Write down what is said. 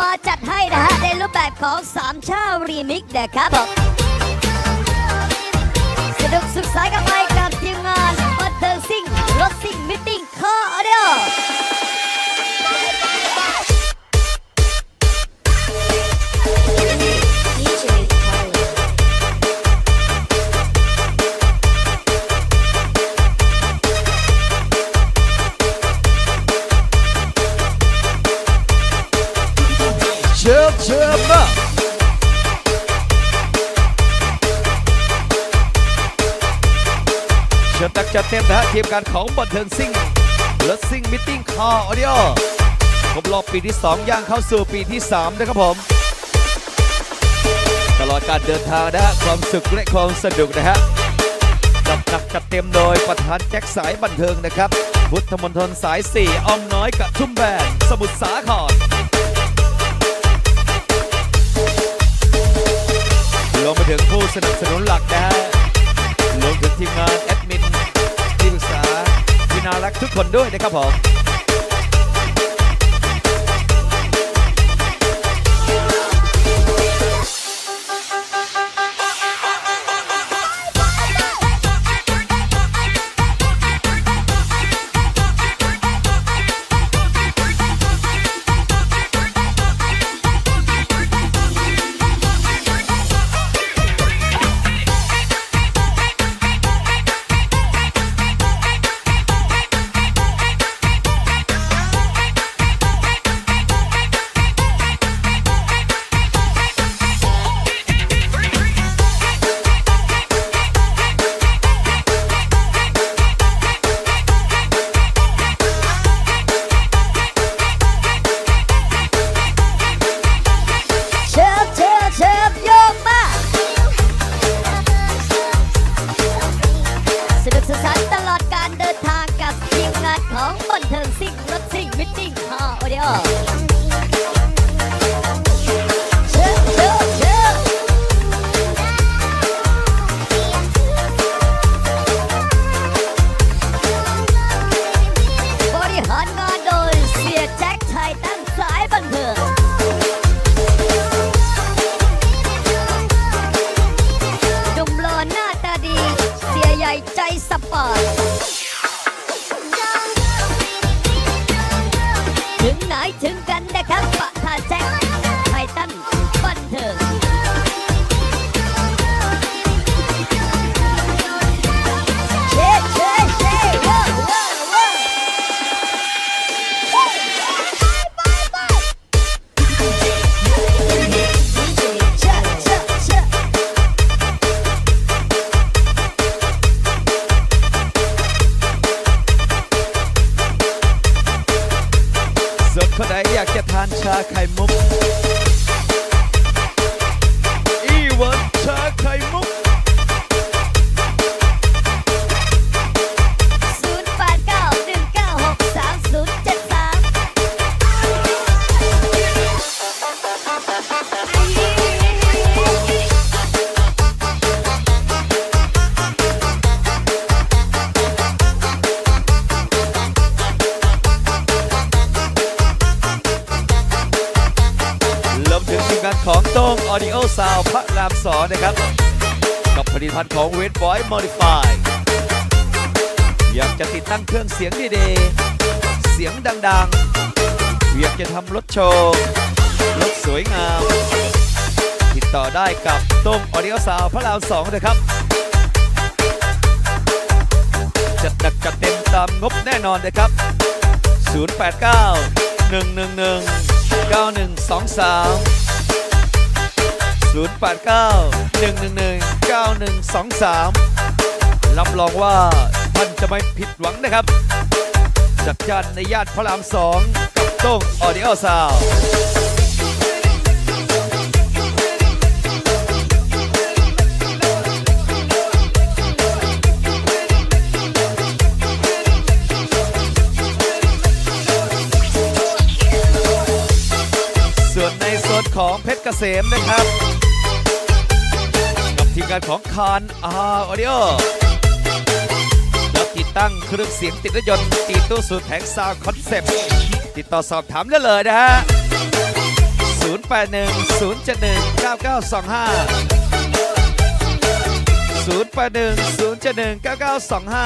มาจัดให้นะฮะในรูปแบบของสามชารีมิกซ์นะครับผม เชิญตักจัดเต็มนะฮะทีมงานของบันเทิงซิ่งและซิ่งมิทติ้งคอออดิโอครบรอบปีที่ 2 ย่างเข้าสู่ปีที่ 3 นะครับผม ตลอดการเดินทางนะฮะความสุขและความสนุกนะฮะจัดหนักจัดเต็มโดยประธานแจ็คสายบันเทิงนะครับ พุทธมณฑลสาย 4อ้อมน้อยกับชุ่มแบนสมุทรสาครรวมไปถึงผู้สนับสนุนหลักนะฮะ รวมถึงทีมงานแอดมินที่ปรึกษาวินารักทุกคนด้วยนะครับผม คอ ทานชาไข่มุก องโต้ง Audio Sound พระรามสองนะครับ กับผลิตภัณฑ์ของ w e t Voice Modify อยากจะติดตั้งเครื่องเสียงดีๆ เสียงดังๆ อยากจะทำรถโชว์รถสวยงาม ติดต่อได้กับต้ง Audio Sound พระรามสองนะครับ จัดหนักจัดเต็มตามงบแน่นอนนะครับ 089 111 9123 089 111 9123 รับรองว่าท่านจะไม่ผิดหวังนะครับจัดจ้านในย่านพระรามสองกับโต้งออดิโอซาวส่วนในโซนของเพชรเกษมนะครับ ทีมงานของคานอาร์ออดิโอรับติดตั้งเครื่องเสียงติดรถยนต์ตีตู้สูตรแผงซาวคอนเซ็ปต์ติดต่อสอบถามได้เลยนะฮะ 081 071 9925 081 071 9925